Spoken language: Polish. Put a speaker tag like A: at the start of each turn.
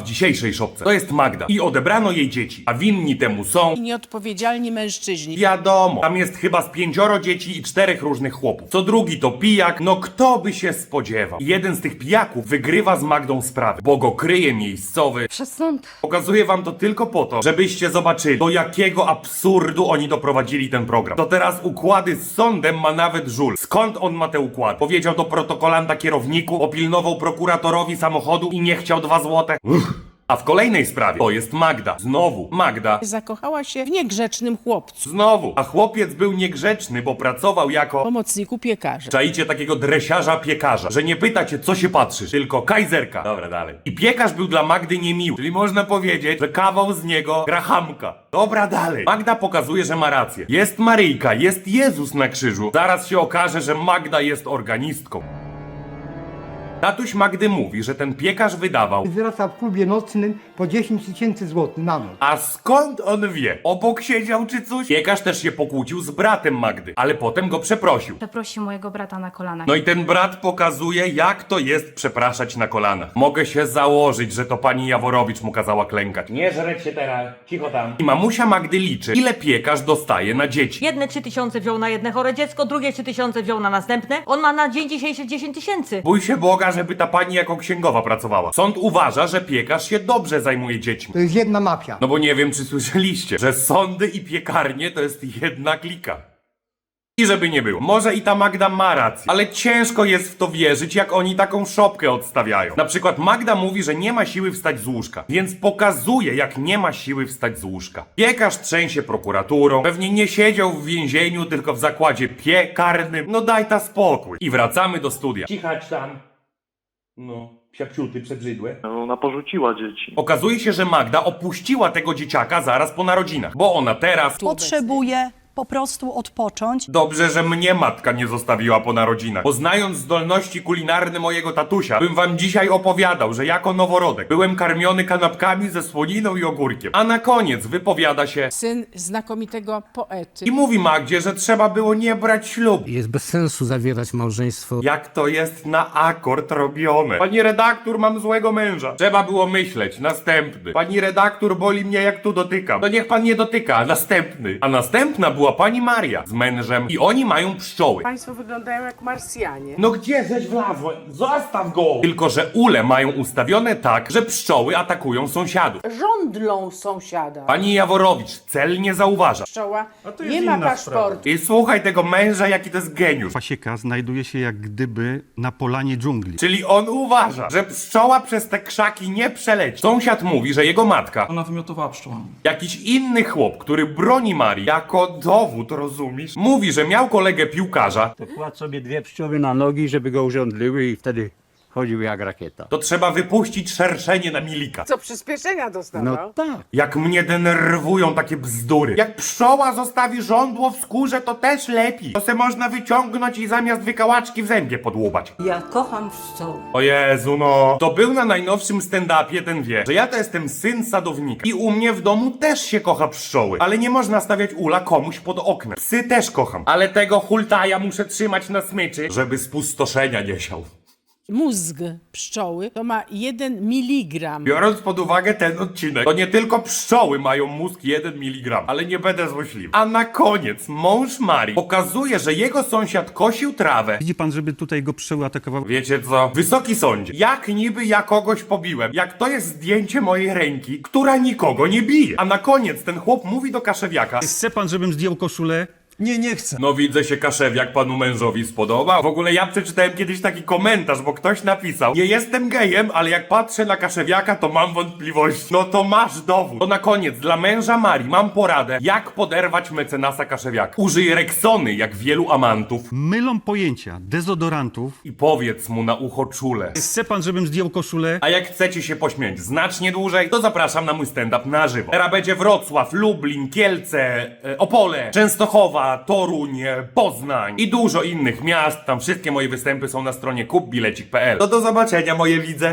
A: w dzisiejszej szopce. To jest Magda. I odebrano jej dzieci. A winni temu są...
B: i nieodpowiedzialni mężczyźni.
A: Wiadomo, tam jest chyba z pięcioro dzieci i czterech różnych chłopów. Co drugi to pijak, no kto by się spodziewał. I jeden z tych pijaków wygrywa z Magdą sprawę, bo go kryje miejscowy.
C: Przez sąd.
A: Pokazuję wam to tylko po to, żebyście zobaczyli, do jakiego absurdu oni doprowadzili ten program. To teraz układy z sądem ma nawet żul. Skąd on ma te układy? Powiedział do protokolanta kierowniku, opilnował prokuratorowi samochodu i nie chciał dwa złote? Uff. A w kolejnej sprawie to jest Magda. Znowu Magda.
B: Zakochała się w niegrzecznym chłopcu,
A: Znowu. A chłopiec był niegrzeczny, bo pracował jako...
B: pomocniku piekarza.
A: Czaicie takiego dresiarza piekarza, że nie pyta cię co się patrzysz, tylko kajzerka. Dobra, dalej. I piekarz był dla Magdy niemiły, czyli można powiedzieć, że kawał z niego grahamka. Dobra, dalej. Magda pokazuje, że ma rację. Jest Maryjka, jest Jezus na krzyżu. Zaraz się okaże, że Magda jest organistką. Tatuś Magdy mówi, że ten piekarz wydawał
D: zwraca w klubie nocnym po 10 tysięcy złotych na noc.
A: A skąd on wie? Obok siedział czy coś? Piekarz też się pokłócił z bratem Magdy, ale potem go przeprosił.
C: Przeprosił mojego brata na kolanach.
A: No i ten brat pokazuje, jak to jest przepraszać na kolanach. Mogę się założyć, że to pani Jaworowicz mu kazała klękać. Nie żreć się teraz, cicho tam. I mamusia Magdy liczy, ile piekarz dostaje na dzieci.
E: Jedne 3 tysiące wziął na jedne chore dziecko, drugie 3 tysiące wziął na następne. On ma na dzień dzisiejszy 10 tysięcy.
A: Bój się Boga, żeby ta pani jako księgowa pracowała. Sąd uważa, że piekarz się dobrze zajmuje dziećmi.
D: To jest jedna mafia.
A: No bo nie wiem, czy słyszeliście, że sądy i piekarnie to jest jedna klika. I żeby nie było. Może i ta Magda ma rację, ale ciężko jest w to wierzyć, jak oni taką szopkę odstawiają. Na przykład Magda mówi, że nie ma siły wstać z łóżka, więc pokazuje, jak nie ma siły wstać z łóżka. Piekarz trzęsie prokuraturą, pewnie nie siedział w więzieniu, tylko w zakładzie piekarnym. No daj ta spokój. I wracamy do studia. Cichać tam. No, psiapsiuty przebrzydłe.
F: No, ona porzuciła dzieci.
A: Okazuje się, że Magda opuściła tego dzieciaka zaraz po narodzinach, bo ona teraz.
G: potrzebuje po prostu odpocząć.
A: Dobrze, że mnie matka nie zostawiła po narodzinach. Bo znając zdolności kulinarne mojego tatusia, bym wam dzisiaj opowiadał, że jako noworodek byłem karmiony kanapkami ze słoniną i ogórkiem. A na koniec wypowiada się
B: Syn znakomitego poety.
A: i mówi Magdzie, że trzeba było nie brać ślubu.
H: Jest bez sensu zawierać małżeństwo.
A: Jak to jest na akord robione? Pani redaktor, mam złego męża. Trzeba było myśleć. Następny. Pani redaktor, boli mnie jak tu dotykam. To niech pan nie dotyka. Następny. A następna była pani Maria z mężem i oni mają pszczoły.
B: Państwo wyglądają jak Marsjanie.
A: No gdzie żeś wlazła? Zostaw go! Tylko, że ule mają ustawione tak, że pszczoły atakują sąsiadów.
B: Żądlą sąsiada.
A: Pani Jaworowicz celnie zauważa.
B: Pszczoła nie ma paszportu.
A: I słuchaj tego męża, jaki to jest geniusz.
I: Pasieka znajduje się jak gdyby na polanie dżungli.
A: Czyli on uważa, że pszczoła przez te krzaki nie przeleci. Sąsiad mówi, że jego matka,
J: Ona wymiotowała pszczołami.
A: jakiś inny chłop, który broni Marii, jako dowód, rozumiesz? Mówi, że miał kolegę piłkarza,
K: To kładł sobie dwie pszczoły na nogi, żeby go urządliły i wtedy chodził jak rakieta.
A: to trzeba wypuścić szerszenie na milika.
B: Co przyspieszenia dostawał?
K: No tak.
A: Jak mnie denerwują takie bzdury. Jak pszczoła zostawi żądło w skórze, to też lepiej. To se można wyciągnąć i zamiast wykałaczki w zębie podłubać.
C: Ja kocham pszczoły.
A: O Jezu, no. To był na najnowszym stand-upie, ten wie, że ja to jestem syn sadownika. I u mnie w domu też się kocha pszczoły. Ale nie można stawiać ula komuś pod oknem. Psy też kocham. Ale tego hultaja muszę trzymać na smyczy, żeby spustoszenia nie siał.
B: Mózg pszczoły to ma 1 miligram.
A: Biorąc pod uwagę ten odcinek, to nie tylko pszczoły mają mózg 1 mg, ale nie będę złośliwy. A na koniec mąż Marii pokazuje, że jego sąsiad kosił trawę.
I: Widzi pan, żeby tutaj go pszczoły atakowały?
A: Wiecie co? Wysoki sądzie, jak niby ja kogoś pobiłem? Jak to jest zdjęcie mojej ręki, która nikogo nie bije? A na koniec ten chłop mówi do kaszewiaka.
I: Chce pan, żebym zdjął koszulę?
J: Nie, nie chcę.
A: No widzę się kaszewiak panu mężowi spodobał. W ogóle ja przeczytałem kiedyś taki komentarz, bo ktoś napisał Nie jestem gejem, ale jak patrzę na kaszewiaka, to mam wątpliwości. No to masz dowód. To na koniec, dla męża Marii mam poradę, jak poderwać mecenasa kaszewiaka. Użyj Rexony, jak wielu amantów
I: Mylą pojęcia dezodorantów.
A: i powiedz mu na ucho czule.
I: Chce pan, żebym zdjął koszulę?
A: A jak chcecie się pośmiać znacznie dłużej, to zapraszam na mój stand-up na żywo. Teraz będzie Wrocław, Lublin, Kielce, e, Opole, Częstochowa, Toruń, Poznań i dużo innych miast. Tam wszystkie moje występy są na stronie kupbilecik.pl. To do zobaczenia moje widze.